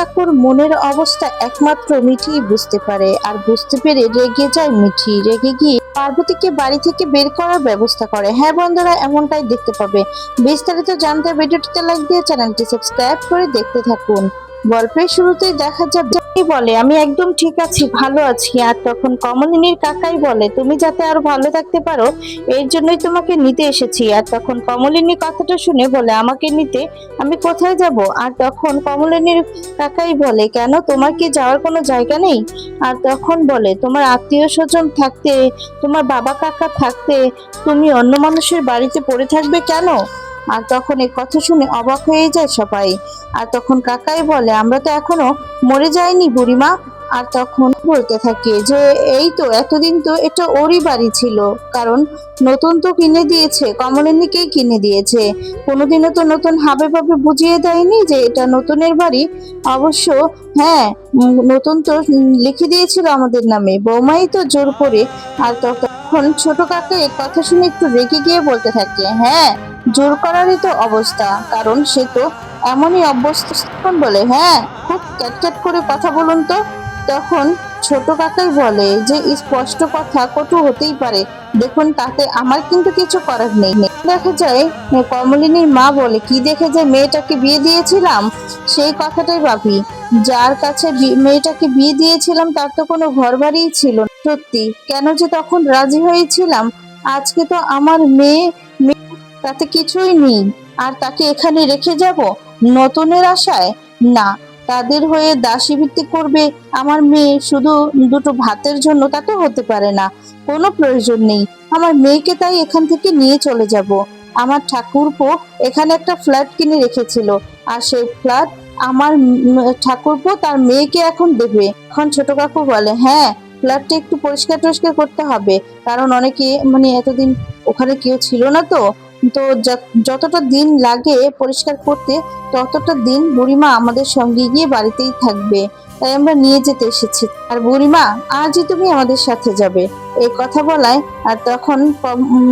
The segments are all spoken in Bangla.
কাকুর মনের অবস্থা একমাত্র মিঠি বুঝতে পারে। আর বুঝতে পেরে রেগে যায় মিঠি। রেগে গিয়ে পার্বতীকে বাড়ি থেকে বের করার ব্যবস্থা করে। হ্যাঁ বন্ধুরা, এমনটাই দেখতে পাবে। বিস্তারিত জানতে ভিডিওটিতে লাইক দিয়ে চ্যানেলটি সাবস্ক্রাইব করে দেখতে থাকুন। গল্পের শুরুতেই দেখা যাবে বলে। আমি একদম ঠিক আছি, ভালো আছি। আর তখন কমলিনীর কাকাই বলে, তুমি যাতে আরও ভালো থাকতে পারো, এর জন্যই তোমাকে নিতে এসেছি। আর তখন কমলিনী কথাটা শুনে বলে, আমাকে নিতে? আমি কোথায় যাব? আর তখন কমলিনীর কাকাই বলে, কেন? তোমার কি যাওয়ার কোনো জায়গা নেই? আর তখন বলে, তোমার আত্মীয় স্বজন থাকতে, তোমার বাবা কাকা থাকতে, তুমি অন্য মানুষের বাড়িতে পড়ে থাকবে কেন? আর তখন এই কথা শুনে অবাক হয়ে যায় সবাই। আর তখন কাকাই বলে, আমরা তো এখনও মরে যাইনি বুড়িমা। আর তখন বলতে থাকে যে, এই তো এতদিন তো এটা ওরই বাড়ি ছিল। কারণ নতুন তো কিনে দিয়েছে, কমলিনীকেই কিনে দিয়েছে। কোনোদিনও তো নতুন হাবে ভাবে বুঝিয়ে দেয়নি যে এটা নতুনের বাড়ি। অবশ্য হ্যাঁ নতুন তো লিখে দিয়েছিল আমাদের নামে। বৌমাই তো জোর করে। আর তখন ছোট কাকা এই কথা শুনে একটু রেগে গিয়ে বলতে থাকে হ্যাঁ জোর করারই তো অবস্থা, কারণ সে তো এমনই অভ্যস্ত বলে হ্যাঁ? খুব ক্যাটক্যাট করে কথা বলুন তো। তখন ছোট কাকাই বলে, যে স্পষ্ট কথা কটু হতেই পারে। দেখুন, তাতে আমার কিন্তু কিছু করার নেই। দেখা যায়, কমলিনীর মা বলে, কি দেখে যে মেয়েটাকে বিয়ে দিয়েছিলাম? সেই কথাটাই ভাবি। যার কাছে মেয়েটাকে বিয়ে দিয়েছিলাম, তার তো কোনো ঘর বাড়িই ছিল। সত্যি, কেন যে তখন রাজি হয়েছিলাম? আজকে তো আমার মেয়ে তাতে কিছুই নেই। আর তাকে এখানে রেখে যাব? নতুনের আশায়? না, তাদের হয়ে দাসী ভিত্তি করবে আমার মেয়ে। শুধু দুটো ভাতের জন্য তা তো হতে পারে না। কোনো প্রয়োজন নেই। আমার মেয়েকে তাই এখান থেকে নিয়ে চলে যাব। আমার ঠাকুরপো এখানে একটা ফ্ল্যাট কিনে রেখেছিল। আর সেই ফ্ল্যাট আমার ঠাকুরপো তার মেয়েকে এখন দেবে। এখন ছোট কাকু বলে হ্যাঁ ফ্ল্যাটটা একটু পরিষ্কার টরিষ্কার করতে হবে। কারণ অনেকে মানে এতদিন ওখানে কেউ ছিল না তো। তো যত- যতটা দিন লাগে পরিষ্কার করতে, ততটা দিন বুড়িমা আমাদের সঙ্গে গিয়ে বাড়িতেই থাকবে। তাই আমরা নিয়ে যেতে এসেছি। আর বুড়িমা, আজই তুমি আমাদের সাথে যাবে। এই কথা বলায়, আর তখন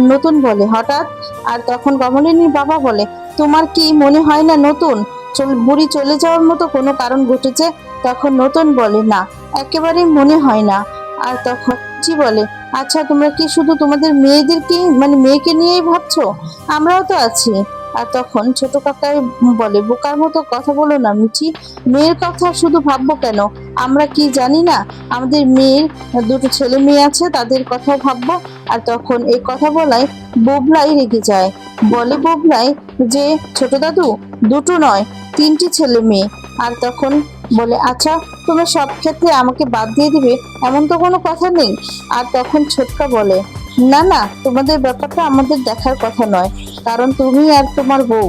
নতুন বলে, হঠাৎ? আর তখন কমলিনীর বাবা বলে, তোমার কি মনে হয় না নতুন? বুড়ি চলে যাওয়ার মতো কোনো কারণ ঘটেছে? তখন নতুন বলে, না, একেবারেই মনে হয় না। আর তখন বলে আচ্ছা তোমরা কি শুধু তোমাদের মেয়েদেরকে মানে মেয়েকে নিয়েই ভাবছ? আমরাও তো আছি। আর তখন ছোট কাকাই বলে, বোকার মতো কথা বলো না মিচি মেয়ের কথা শুধু ভাববো কেন? আমরা কি জানি না? আমাদের মেয়ের দুটো ছেলে মেয়ে আছে, তাদের কথা ভাববো। আর তখন এই কথা বলায় বুবলাই রেগে যায়। বলে বুবলাই যে, ছোট দাদু, দুটো নয়, তিনটি ছেলে মেয়ে। আর তখন বলে আচ্ছা তুমি সব ক্ষেত্রে আমাকে বাদ দিয়ে দিবে? এমন তো কোনো কথা নেই। আর তখন ছোটকা বলে, না না, তোমাদের ব্যাপারটা আমাদের দেখার কথা নয়, কারণ তুমি আর তোমার বউ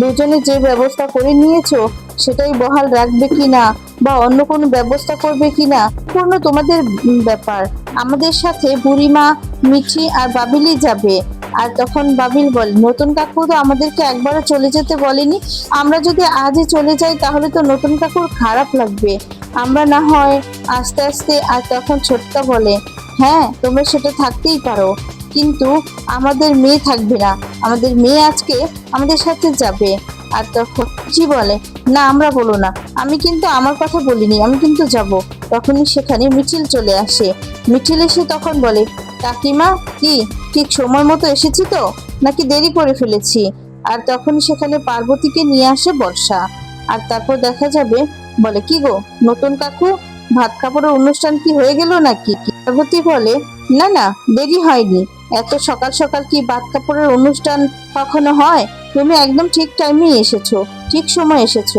দুজনে যে ব্যবস্থা করে নিয়েছো, সেটাই বহাল রাখবে কিনা বা অন্য কোনো ব্যবস্থা করবে কিনা পূর্ণ তোমাদের ব্যাপার। আমাদের সাথে বুড়িমা, মিঠি আর বাবিলি যাবে। আর তখন বাবিল বলে, নতুন কাকু তো আমাদেরকে একবারও চলে যেতে বলেনি। আমরা যদি আজই চলে যাই, তাহলে তো নতুন কাকুর খারাপ লাগবে। আমরা না হয় আস্তে আস্তে আর তখন ছোট্টা বলে হ্যাঁ তোমরা সেটা থাকতেই পারো। কিন্তু আমাদের মেয়ে থাকবে না। আমাদের মেয়ে আজকে আমাদের সাথে যাবে। আর তখন জি বলে, না, আমরা বলো না। আমি কিন্তু আমার কথা বলিনি। আমি কিন্তু যাব। তখনই সেখানে মিছিল চলে আসে। মিছিল এসে তখন বলে কাকিমা, কি? ঠিক সময় মতো এসেছি তো? নাকি দেরি করে ফেলেছি? আর তখন সেখানে পার্বতীকে নিয়ে আসে বর্ষা। আর তারপর দেখা যাবে। বলে, কি গো, নতুন কাকু? ভাত কাপড়ের অনুষ্ঠান কি হয়ে গেল নাকি? পার্বতী বলে, না না, দেরি হয়নি। এত সকাল সকাল কি ভাত কাপড়ের অনুষ্ঠান কখনো হয়? তুমি একদম ঠিক টাইমে এসেছ, ঠিক সময় এসেছ।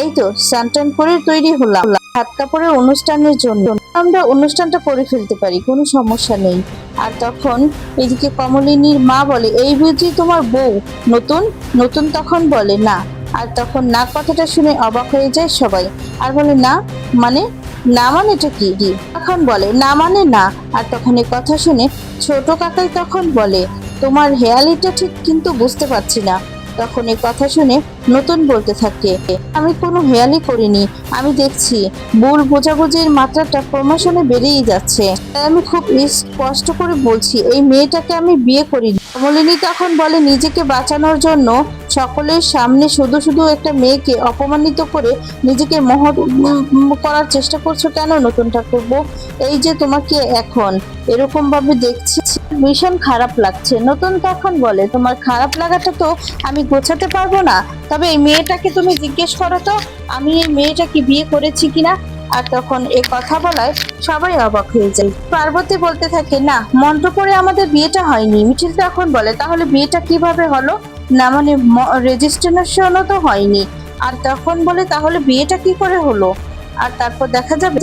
এই তো স্নান করে তৈরি হলাম। ভাত কাপড়ের অনুষ্ঠানের জন্য আমরা অনুষ্ঠানটা করে ফেলতে পারি, কোনো সমস্যা নেই। আর তখন এদিকে কমলিনীর মা বলে, এই বুঝি তোমার বউ নতুন? নতুন তখন বলে, না। আর তখন না কথাটা শুনে অবাক হয়ে যায় সবাই। আর বলে, না মানে? না মানেটা কি কি? তখন বলে, না মানে না। আর তখন এই কথা শুনে ছোট কাকাই তখন বলে, তোমার হেয়ালিটা ঠিক কিন্তু বুঝতে পারছি না। তখন এই কথা শুনে নতুন বলতে থাকে, আমি কোনো হেয়ালি করিনি। আমি দেখছি, ভুল বোঝাবুঝির মাত্রাটা ক্রমশনে বেড়েই যাচ্ছে। তাই আমি খুব স্পষ্ট করে বলছি, এই মেয়েটাকে আমি বিয়ে করিনি। কমলিনী তখন বলে, নিজেকে বাঁচানোর জন্য সকলের সামনে শুধু শুধু একটা মেয়েকে অপমানিত করে নিজেকে মহ করার চেষ্টা করছ কেন নতুন ঠাকুর এই যে তোমাকে এখন, এরকমভাবে দেখছি ভীষণ খারাপ লাগছে। নতুন তখন বলে, তোমার খারাপ লাগাটা তো আমি গোছাতে পারব না। তবে এই মেয়েটাকে তুমি জিজ্ঞেস করো তো, আমি এই মেয়েটাকে বিয়ে করেছি কিনা? আর তখন এ কথা বলায় সবাই অবাক হয়ে যায়। পার্বতী বলতে থাকে, না, মন্ত্র করে আমাদের বিয়েটা হয়নি। মিঠিল তখন বলে, তাহলে বিয়েটা কীভাবে হলো? না মানে রেজিস্ট্রেশনও তো হয়নি। আর তখন বলে, তাহলে বিয়েটা কি করে হলো? আর তারপর দেখা যাবে,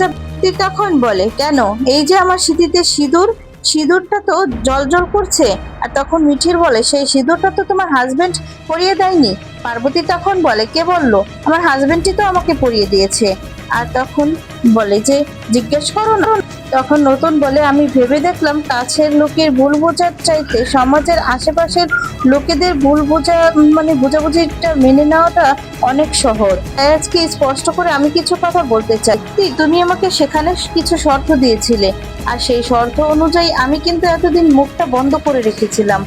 তখন বলে, কেন? এই যে আমার স্মৃতিতে সিঁদুর সিঁদুরটা তো জল জল করছে, আর তখন মিঠির বলে, সেই সিঁদুরটা তো তোমার হাজবেন্ড পরিয়ে দেয়নি। পার্বতী তখন বলে, কে বলল? আমার হাজবেন্ডই তো আমাকে পরিয়ে দিয়েছে। আর তখন বলে যে, জিজ্ঞেস করো না। তখন নতুন বলে, আমি ভেবে দেখলাম কাছের লোকের ভুল বোঝার চাইতে সমাজের আশেপাশের লোকেদের ভুল বোঝা মানে বোঝাবুঝিটা মেনে নেওয়াটা অনেক সহজ। তাই আজকে স্পষ্ট করে আমি কিছু কথা বলতে চাই। তুমি আমাকে সেখানে কিছু শর্ত দিয়েছিলে, আর সেই শর্ত অনুযায়ী আমি কিন্তু এতদিন মুখটা বন্ধ করে রেখেছিলাম।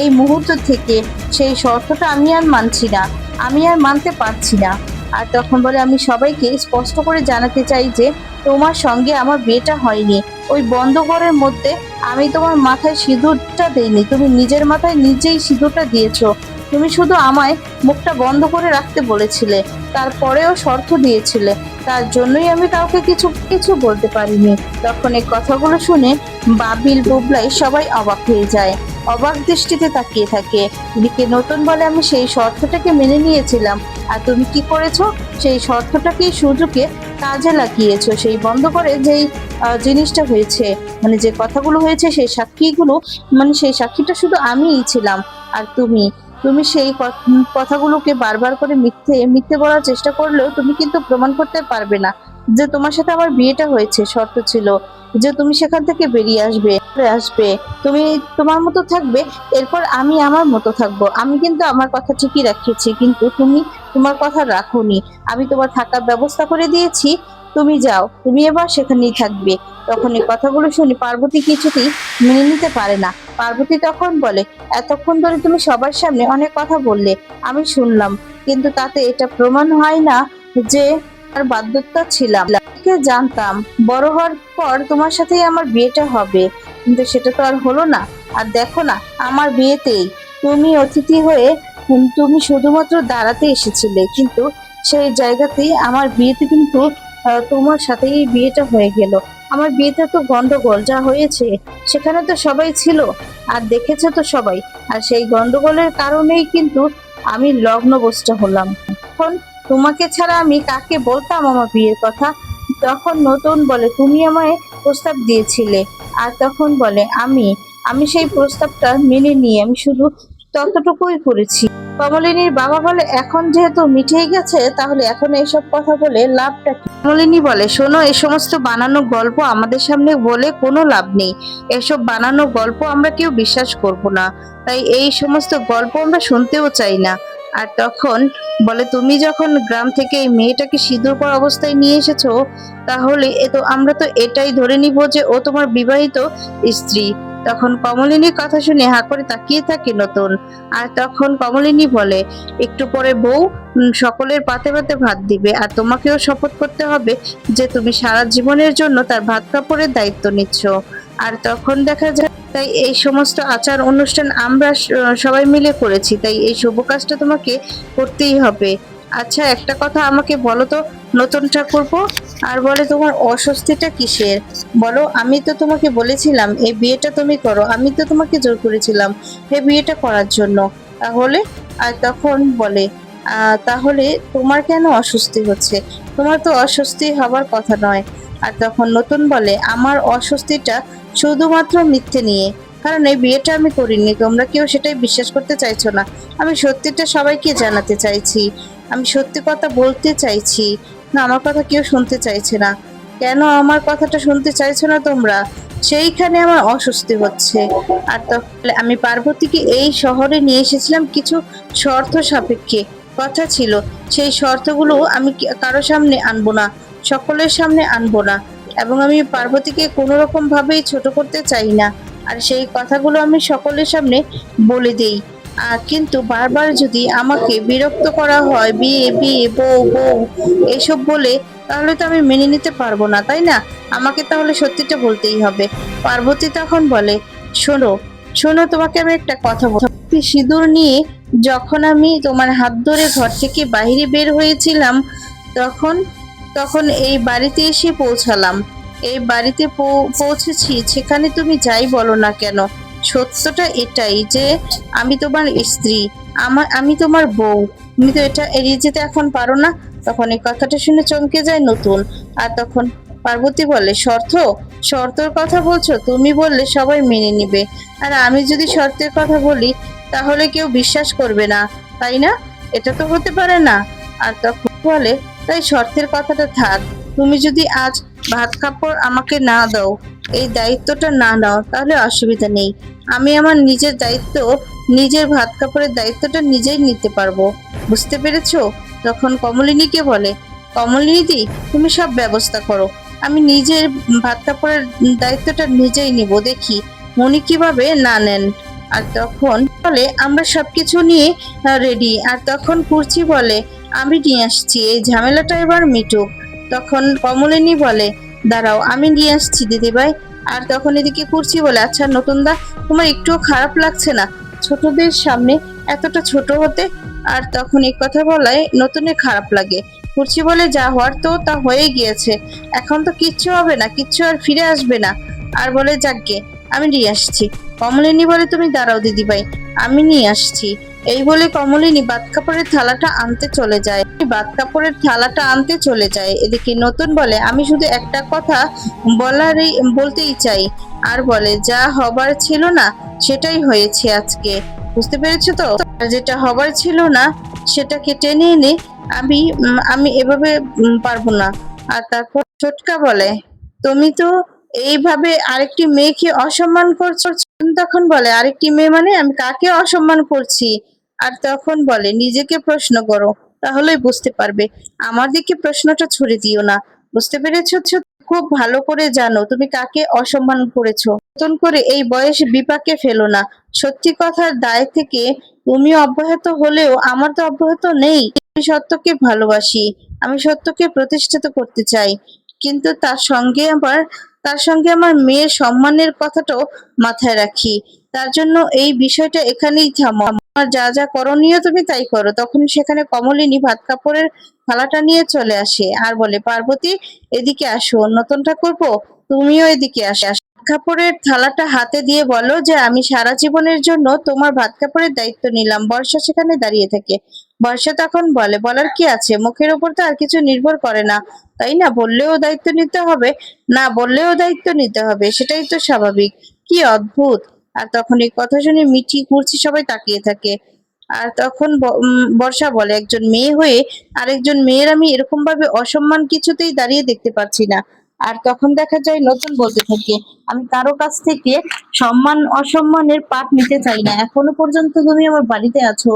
এই মুহূর্ত থেকে সেই শর্তটা আমি আর মানছি না। আমি আর মানতে পারছি না। আর তখন বলে, আমি সবাইকে স্পষ্ট করে জানাতে চাই যে, তোমার সঙ্গে আমার বিয়েটা হয়নি। ওই বন্ধ ঘরের মধ্যে আমি তোমার মাথায় সিঁদুরটা দেইনি। তুমি নিজের মাথায় নিজেই সিঁদুরটা দিয়েছ। তুমি শুধু আমায় মুখটা বন্ধ করে রাখতে বলেছিলে। তারপরেও শর্ত দিয়েছিলে। তার জন্যই আমি কাউকে কিছু কিছু বলতে পারিনি। তখন এই কথাগুলো শুনে বাবিল বুবলাই সবাই অবাক হয়ে যায়। অবাক দৃষ্টিতে তাকিয়ে থাকে। এদিকে নতুন বলে আমি সেই শর্তটাকে মেনে নিয়েছিলাম। আর তুমি কি করেছ? সেই শর্তটাকে সুযোগে কাজে লাগিয়েছো। সেই বন্ধ করে যেই জিনিসটা হয়েছে মানে যে কথাগুলো হয়েছে, সেই সাক্ষীগুলো মানে সেই সাক্ষীটা শুধু আমিই ছিলাম। আর তুমি তুমি সেই কথাগুলোকে বারবার করে মিথ্যে মিথ্যে বলার চেষ্টা করলেও তুমি কিন্তু প্রমাণ করতে পারবে না। যে তোমার সাথে আমার বিয়েটা হয়েছে, শর্ত ছিল যে তুমি সেখান থেকে বেরিয়ে আসবে আসবে, তুমি তোমার মতো থাকবে, এরপর আমি আমার মতো থাকব। আমি কিন্তু আমার কথা ঠিকই রাখিয়েছি, কিন্তু তুমি তোমার কথা রাখোনি। আমি তোমার থাকার ব্যবস্থা করে দিয়েছি, তুমি যাও, তুমি এবার সেখানেই থাকবে। তখন এই কথাগুলো শুনে পার্বতী কিছুতেই মেনে নিতে পারে না। পার্বতী তখন বলে, এতক্ষণ ধরে তুমি সবার সামনে অনেক কথা বললে, আমি শুনলাম। কিন্তু তাতে এটা প্রমাণ হয় না যে আর বাধ্যতা ছিলাম। জানতাম, বড় হওয়ার পর তোমার সাথেই আমার বিয়েটা হবে। কিন্তু সেটা তো আর হলো না। আর দেখো না, আমার বিয়েতেই তুমি অতিথি হয়ে তুমি শুধুমাত্র দাঁড়াতে এসেছিলে। কিন্তু সেই জায়গাতেই আমার বিয়েতে কিন্তু তোমার সাথেই বিয়েটা হয়ে গেল। আমার বিয়েতে তো গন্ডগোল যা হয়েছে, সেখানে তো সবাই ছিল। আর দেখেছে তো সবাই। আর সেই গন্ডগোলের কারণেই কিন্তু আমি লগ্নবস্ত হলাম। এখন তোমাকে ছাড়া আমি কাকে বলতাম আমার বিয়ের কথা? তখন নতুন বলে, তুমি আমায় প্রস্তাব দিয়েছিলে। আর তখন বলে, আমি আমি সেই প্রস্তাবটা মেনে নিয়ে আমি শুধু ততটুকুই করেছি। কমলিনীর বাবা বলে, এখন যেহেতু মিঠেই গেছে, তাহলে এখন এইসব কথা বলে লাভটা কি? কমলিনী বলে, শোনো, এই সমস্ত বানানো গল্প আমাদের সামনে বলে কোনো লাভ নেই। এসব বানানো গল্প আমরা কেউ বিশ্বাস করব না। তাই এই সমস্ত গল্প আমরা শুনতেও চাই না। আর তখন বলে, তুমি যখন গ্রাম থেকে এই মেয়েটাকে সিঁদুর পর অবস্থায় নিয়ে এসেছ, তাহলে এ তো, আমরা তো এটাই ধরে নিব যে ও তোমার বিবাহিত স্ত্রী। তখন কমলিনীর কথা শুনে হা করে তাকিয়ে থাকে নতুন। আর তখন কমলিনী বলে, একটু পরে বউ সকলের পাতে পাতে ভাত দিবে, আর তোমাকেও শপথ করতে হবে যে তুমি সারা জীবনের জন্য তার ভাত কাপড়ের দায়িত্ব নিচ্ছ। আর তখন দেখা যায়, তাই এই সমস্ত আচার অনুষ্ঠান আমরা সবাই মিলে করেছি, তাই এই শুভ কাজটা তোমাকে করতেই হবে। আচ্ছা একটা কথা আমাকে বলো তো, নতুন ঠাকুরপো, আর বলে তোমার অস্বস্তিটা কিসের? বলো, আমি তো তোমাকে বলেছিলাম, এই বিয়েটা তুমি করো, আমি তো তোমাকে জোর করেছিলাম এই বিয়েটা করার জন্য। তাহলে, আর তখন বলে তাহলে তোমার কেন অস্বস্তি হচ্ছে? তোমার তো অস্বস্তি হবার কথা নয়। আর তখন নতুন বলে, আমার অস্বস্তিটা শুধুমাত্র মিথ্যে নিয়ে। কারণ এই বিয়েটা আমি করিনি, তোমরা কেউ সেটাই বিশ্বাস করতে চাইছো না। আমি সত্যিটা সবাইকে জানাতে চাইছি। আমি সত্যি কথা বলতে চাইছি। না, আমার কথা কেউ শুনতে চাইছে না। কেন আমার কথাটা শুনতে চাইছো না তোমরা? সেইখানে আমার অস্বস্তি হচ্ছে। আর তাহলে আমি পার্বতীকে এই শহরে নিয়ে এসেছিলাম কিছু শর্ত সাপেক্ষে। কথা ছিল, সেই শর্তগুলো আমি কারও সামনে আনব না? সকলের সামনে আনব না। এবং আমি পার্বতীকে কোনো রকম ভাবেই ছোট করতে চাই না। আর সেই কথাগুলো আমি সকলের সামনে বলে দেই। কিন্তু বারবার যদি আমাকে বিরক্ত করা হয়, বিয়ে বিয়ে, বউ বউ, এসব বলে, তাহলে তো আমি মেনে নিতে পারব না, তাই না? আমাকে তাহলে সত্যিটা বলতেই হবে। পার্বতী তখন বলে, শোনো শোনো, তোমাকে আমি একটা কথা বল সিঁদুর নিয়ে যখন আমি তোমার হাত ধরে ঘর থেকে বাইরে বের হয়েছিলাম, তখন তখন এই বাড়িতে এসে পৌঁছালাম। এই বাড়িতে পৌঁছেছি, সেখানে তুমি যাই বলো না কেন? সত্যটা এটাই যে আমি তোমার স্ত্রী আমার আমি তোমার বউ। তুমি তো এটা এড়িয়ে যেতে এখন পারো না। তখন এই কথাটা শুনে চমকে যায় নতুন। আর তখন পার্বতী বলে, শর্ত? শর্তর কথা বলছো? তুমি বললে সবাই মেনে নিবে। আর আমি যদি শর্তের কথা বলি, তাহলে কেউ বিশ্বাস করবে না। তাই না? এটা তো হতে পারে না। আর তখন বলে তাই শর্তের কথাটা থাক। তুমি যদি আজ ভাত কাপড় আমাকে না দাও, এই দায়িত্বটা না নাও, তাহলে অসুবিধা নেই। আমি আমার নিজের দায়িত্ব, নিজের ভাত কাপড়ের দায়িত্বটা নিজেই নিতে পারব। বুঝতে পেরেছ? তখন কমলিনীকে বলে কমলিনীদি তুমি সব ব্যবস্থা করো। আমি নিজের ভাত কাপড়ের দায়িত্বটা নিজেই নিব, দেখি মনি কীভাবে না নেন। আর তখন বলে, আমরা সবকিছু নিয়ে রেডি আর তখন কুর্চি বলে আমি নিয়ে আসছি, এই ঝামেলাটা এবার মিটুক। তখন কমলিনী বলে, দাঁড়াও, আমি নিয়ে আসছি দিদিভাই। আর তখন এদিকে কুর্চি বলে আচ্ছা নতুন দা তোমার একটুও খারাপ লাগছে না? ছোটদের সামনে এতটা ছোট হতে? আর তখন এই কথা বলায়, নতুনের খারাপ লাগে। কুর্চি বলে, যা হওয়ার তো, তা হয়ে গিয়েছে। এখন তো কিচ্ছু হবে না, কিচ্ছু আর ফিরে আসবে না। আর বলে যাকগে আমি নিয়ে আসছি। কমলিনী বলে, তুমি দাঁড়াও দিদিভাই, আমি নিয়ে আসছি। এই বলে কমলিনী বাত কাপড়ের থালাটা আনতে চলে যায়। বাত কাপড়ের থালাটা আনতে চলে যায়। এদিকে নতুন বলে, আমি শুধু একটা কথা বলারই, বলতেই চাই। আর বলে, যা হবার ছিল না, সেটাই হয়েছে আজকে। বুঝতে পেরেছ তো? যেটা হবার ছিল না, সেটাকে টেনে এনে আমি আমি এভাবে পারব না। আর তারপর ছোটকা বলে, তুমি তো এইভাবে আরেকটি মেয়েকে অসম্মান করছ? তখন বলে, আরেকটি মেয়ে মানে আমি কাকে অসম্মান করছি? আর তখন বলে, নিজেকে প্রশ্ন করো, তাহলেই বুঝতে পারবে। আমার দিকে প্রশ্নটা ছুড়ে দিও না। বুঝতে পেরেছ? খুব ভালো করে জানো তুমি কাকে অসম্মান করেছ। নতুন করে এই বয়সে বিপাকে ফেলো না। সত্যি কথার দায় থেকে তুমি অব্যাহত হলেও আমার তো অব্যাহত নেই। আমি সত্যকে ভালোবাসি, আমি সত্যকে প্রতিষ্ঠিত করতে চাই। কিন্তু তার সঙ্গে আবার তার সঙ্গে আমার মেয়ের সম্মানের কথাটাও মাথায় রাখি। তার জন্য এই বিষয়টা এখানেই থামো আমার যা যা করণীয় তুমি তাই করো। তখন সেখানে কমলিনী ভাত কাপড়ের থালাটা নিয়ে চলে আসে আর বলে, পার্বতী, এদিকে আসো নতুন ঠাকুরপো তুমিও এদিকে আসে। কাপড়ের থালাটা হাতে দিয়ে বলো যে, আমি সারা জীবনের জন্য তোমার ভাত কাপড়ের দায়িত্ব নিলাম। বর্ষা সেখানে দাঁড়িয়ে থাকে। বর্ষা তখন বলে, বলার কি আছে? মুখের উপর তো আর কিছু নির্ভর করে না। তাই না? বললেও দায়িত্ব নিতে হবে, না বললেও দায়িত্ব নিতে হবে, সেটাই তো স্বাভাবিক। কি অদ্ভুত! আর তখন এই কথা শুনে মিঠি কুর্চি সবাই তাকিয়ে থাকে। আর তখন বর্ষা বলে, একজন মেয়ে হয়ে আরেকজন মেয়ের আমি এরকম ভাবে অসম্মান কিছুতেই দাঁড়িয়ে দেখতে পাচ্ছি না। আর তখন দেখা যায় নতুন বলতে থাকে, আমি কারও কাছ থেকে সম্মান, অসম্মানের পাঠ নিতে চাই না। এখনও পর্যন্ত তুমি আমার বাড়িতে আছো।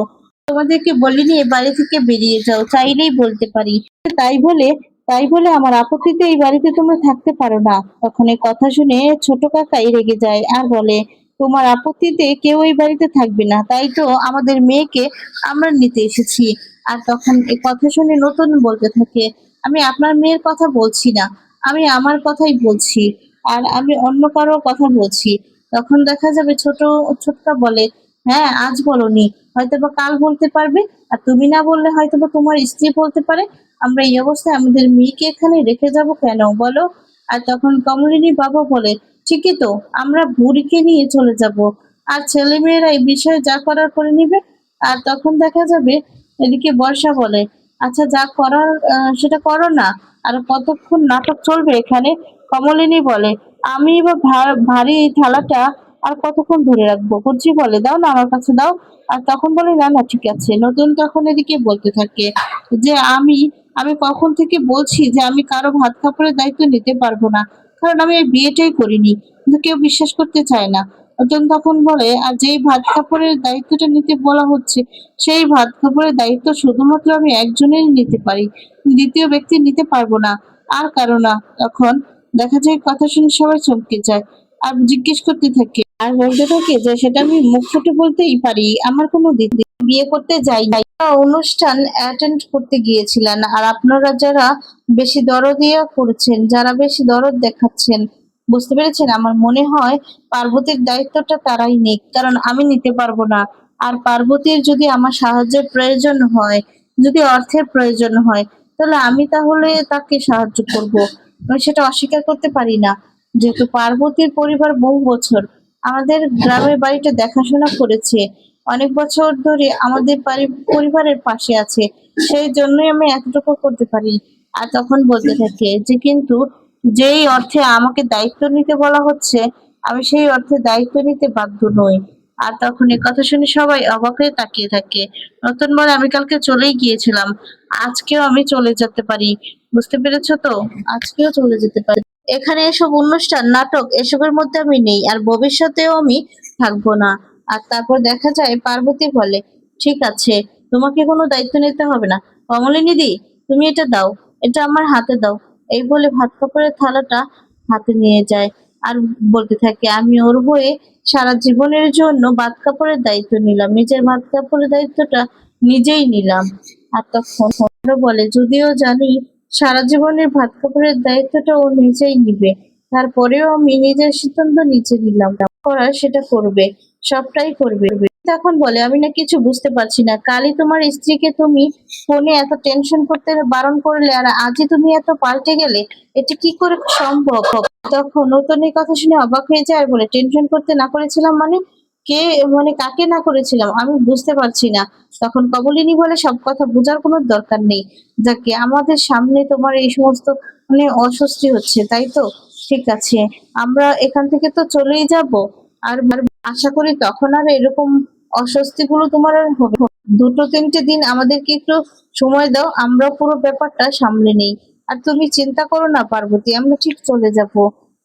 তোমাদেরকে বলিনি এ বাড়ি থেকে বেরিয়ে যাও। চাইলেই বলতে পারি। তাই বলে তাই বলে আমার আপত্তিতে এই বাড়িতে তোমরা থাকতে পারো না। তখন এই কথা শুনে ছোট কাকাই রেগে যায় আর বলে তোমার আপত্তিতে কেউ এই বাড়িতে থাকবে না। তাই তো আমাদের মেয়েকে আমরা নিতে এসেছি। আর তখন এই কথা শুনে নতুন বলতে থাকে, আমি আপনার মেয়ের কথা বলছি না, আমি আমার কথাই বলছি, আর আমি অন্য কারোর কথা বলছি। তখন দেখা যাবে ছোট, ছোটকা বলে হ্যাঁ আজ বলনি হয়তো বা কাল বলতে পারবে, আর তুমি না বললে হয়তো বা তোমার স্ত্রী বলতে পারে। আমরা এই অবস্থায় আমাদের মেয়েকে এখানে রেখে যাব কেন বলো? আর তখন কমলিনী বাবা বলে ঠিকই তো, আমরা বুড়িকে নিয়ে চলে যাব। আর ছেলেমেয়েরা এই বিষয়ে যা করার করে নিবে। আর তখন দেখা যাবে এদিকে বর্ষা বলে আচ্ছা যা করার সেটা করো না। আর কতক্ষণ নাটক চলবে এখানে? কমলিনী বলে, আমি এবার ভারী এই থালাটা আর কতক্ষণ ধরে রাখব? কুর্চি বলে, দাও না আমার কাছে, দাও। আর তখন বলে, না না, ঠিক আছে। নতুন তখন এদিকে বলতে থাকে যে, আমি আমি কখন থেকে বলছি যে, আমি কারও ভাত কাপড়ের দায়িত্ব নিতে পারব না। কারণ আমি এই বিয়েটাই করিনি। কিন্তু কেউ বিশ্বাস করতে চায় না। অর্জুন তখন বলে, আর যেই ভাত কাপড়ের দায়িত্বটা নিতে বলা হচ্ছে, সেই ভাত কাপড়ের দায়িত্ব শুধুমাত্র আমি একজনেরই নিতে পারি। দ্বিতীয় ব্যক্তি নিতে পারব না। আর কারও না। তখন দেখা যায়, কথা শুনে সবাই চমকে যায়। আর জিজ্ঞেস করতে থাকে আর বলতে থাকে যে সেটা আমি মুখ ফুটে বলতেই পারি। আমার কোনো বিয়ে করতে যাই নাই অনুষ্ঠান অ্যাটেন্ড করতে গিয়েছিলেন। আর আপনারা যারা বেশি দরদিয়া করেছেন, যারা বেশি দরদ দেখাচ্ছেন, বুঝতে পেরেছেন? আমার মনে হয় পার্বতীর দায়িত্বটা তারাই নিক। কারণ আমি নিতে পারব না। আর পার্বতীর যদি আমার সাহায্যের প্রয়োজন হয়, যদি অর্থের প্রয়োজন হয়, তাহলে আমি তাহলে তাকে সাহায্য করব। আমি সেটা অস্বীকার করতে পারি না। যেহেতু পার্বতীর পরিবার বহু বছর আমাদের গ্রামের বাড়িটা দেখাশোনা করেছে। অনেক বছর ধরে আমাদের পরিবারের পাশে আছে। সেই জন্যই আমি এতটুকু করতে পারি। আর তখন বলতে থাকে যে, কিন্তু যেই অর্থে আমাকে দায়িত্ব নিতে বলা হচ্ছে, আমি সেই অর্থে দায়িত্ব নিতে বাধ্য নই। আর তখন এই কথা শুনে সবাই অবাক হয়ে তাকিয়ে থাকে। নতুন বলে আমি কালকে চলেই গিয়েছিলাম। আজকেও আমি চলে যেতে পারি। বুঝতে পেরেছ তো? আজকেও চলে যেতে পারি। এখানে এসব অনুষ্ঠান, নাটক এসবের মধ্যে আমি নেই আর ভবিষ্যতেও আমি থাকব না। আর তারপর দেখা যায় পার্বতী বলে, ঠিক আছে, তোমাকে কোনো দায়িত্ব নিতে হবে না। কমলিনী দি তুমি এটা দাও, এটা আমার হাতে দাও। এই বলে ভাত কাপড়ের থালাটা হাতে নিয়ে যায় আর বলতে থাকে, আমি ওর হয়ে সারা জীবনের জন্য ভাত কাপড়ের দায়িত্ব নিলাম। নিজের ভাত কাপড়ের দায়িত্বটা নিজেই নিলাম। আর তখন বলে, যদিও জানি সারা জীবনের ভাত কাপড়ের দায়িত্বটা ও নিজেই নিবে। তারপরেও আমি নিজের সিদ্ধান্ত নিচে নিলাম। করার সেটা করবে, সবটাই করবে। তখন বলে, আমি না কিছু বুঝতে পারছি না। কালই তোমার স্ত্রীকে তুমি ফোনে এত টেনশন করতে বারণ করলে, আর আজই তুমি এত পাল্টে গেলে, এটা কি করে সম্ভব? তখন নতুন এই কথা শুনে অবাক হয়ে যায় বলে, টেনশন করতে না করেছিলাম মানে? কে মানে কাকে না করেছিলাম আমি বুঝতে পারছি না। তখন কবলিনী বলে, সব কথা বোঝার কোনো দরকার নেই। যাকে আমাদের সামনে তোমার এই সমস্ত মানে অস্বস্তি হচ্ছে, তাই তো? ঠিক আছে, আমরা এখান থেকে তো চলেই যাব। আর আর আশা করি তখন আর এরকম অস্বস্তি গুলো তোমার আর হবে দুটো তিনটে দিন আমাদেরকে একটু সময় দাও আমরা পুরো ব্যাপারটা সামলে নেই। আর তুমি চিন্তা করো না, পার্বতী, আমরা ঠিক চলে যাব।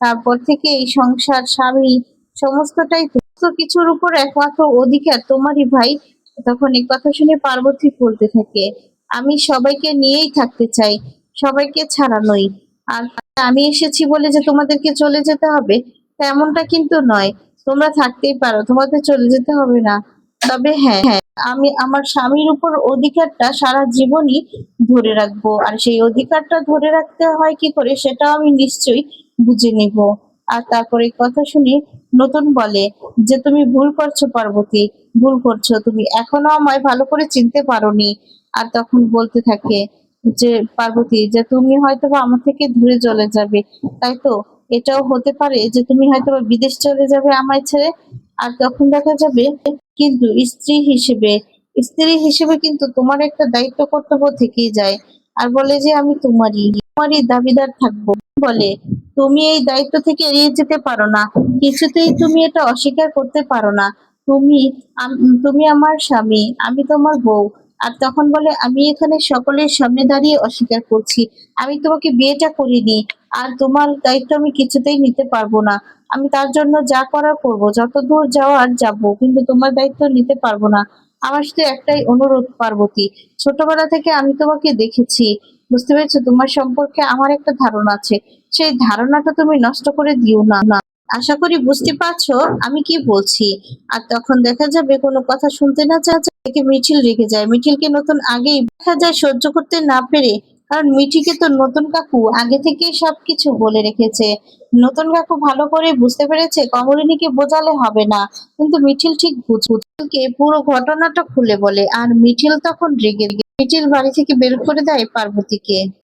তারপর থেকে এই সংসার, স্বামী সমস্তটাই সমস্ত কিছুর উপর একমাত্র অধিকার তোমারই ভাই। তখন এই কথা শুনে পার্বতী বলতে থাকে, আমি সবাইকে নিয়েই থাকতে চাই, সবাইকে ছাড়া নই আর আমি এসেছি বলে যে তোমাদেরকে চলে যেতে হবে, তেমনটা কিন্তু নয়। তোমরা থাকতেই পারো, তোমাদের চলে যেতে হবে না। তবে হ্যাঁ হ্যাঁ আমি আমার স্বামীর উপর অধিকারটা সারা জীবনই ধরে রাখব। আর সেই অধিকারটা ধরে রাখতে হয় কি করে, সেটাও আমি নিশ্চয়ই বুঝে নিব। আর তারপরে কথা শুনি নতুন বলে যে তুমি ভুল করছ পার্বতী, ভুল করছ। তুমি এখনও আমায় ভালো করে চিনতে পারোনি। আর তখন বলতে থাকে যে, পার্বতী, যে তুমি হয়তো আমার থেকে দূরে চলে যাবে। তাই তো? এটাও হতে পারে যে তুমি হয়তো বিদেশ চলে যাবে আমায় ছেড়ে। আর তখন দেখা যাবে কিন্তু স্ত্রী হিসেবে স্ত্রী হিসেবে কিন্তু তোমার একটা দায়িত্ব কর্তব্য থেকেই যায়। আর বলে যে, আমি তোমারই তোমারই দাবিদার থাকব। বলে তুমি এই দায়িত্ব থেকে এড়িয়ে যেতে পারো না। কিছুতেই তুমি এটা অস্বীকার করতে পারো না। তুমি তুমি আমার স্বামী, আমি তোমার বউ। আর তখন বলে, আমি এখানে সকলের সামনে দাঁড়িয়ে অস্বীকার করছি। আমি তোমাকে বিয়েটা করিনি। আর তোমার দায়িত্ব আমি কিছুতেই নিতে পারব না। আমি তার জন্য যা করার করব যত দূর যাওয়ার যাব, কিন্তু তোমার দায়িত্ব নিতে পারব না। আমার শুধু একটাই অনুরোধ, পার্বতী। ছোটবেলা থেকে আমি তোমাকে দেখেছি। বুঝতে পেরেছ তোমার সম্পর্কে আমার একটা ধারণা আছে সেই ধারণাটা তুমি নষ্ট করে দিও না না আশা করি বুঝতে পারছ আমি কি বলছি আর তখন দেখা যাবে কোনো কথা শুনতে না চাচ্ছে থেকে মিঠিল রেখে যায় মিঠিলকে নতুন আগেই দেখা যায় সহ্য করতে না পেরে কারণ মিঠিকে তো নতুন কাকু আগে থেকেই সবকিছু বলে রেখেছে নতুন কাকু ভালো করে বুঝতে পেরেছে কমলিনীকে বোঝালে হবে না কিন্তু মিঠিল ঠিক বুঝকে পুরো ঘটনাটা খুলে বলে আর মিঠিল তখন রেগে মিঠিল বাড়ি থেকে বের করে দেয় পার্বতীকে।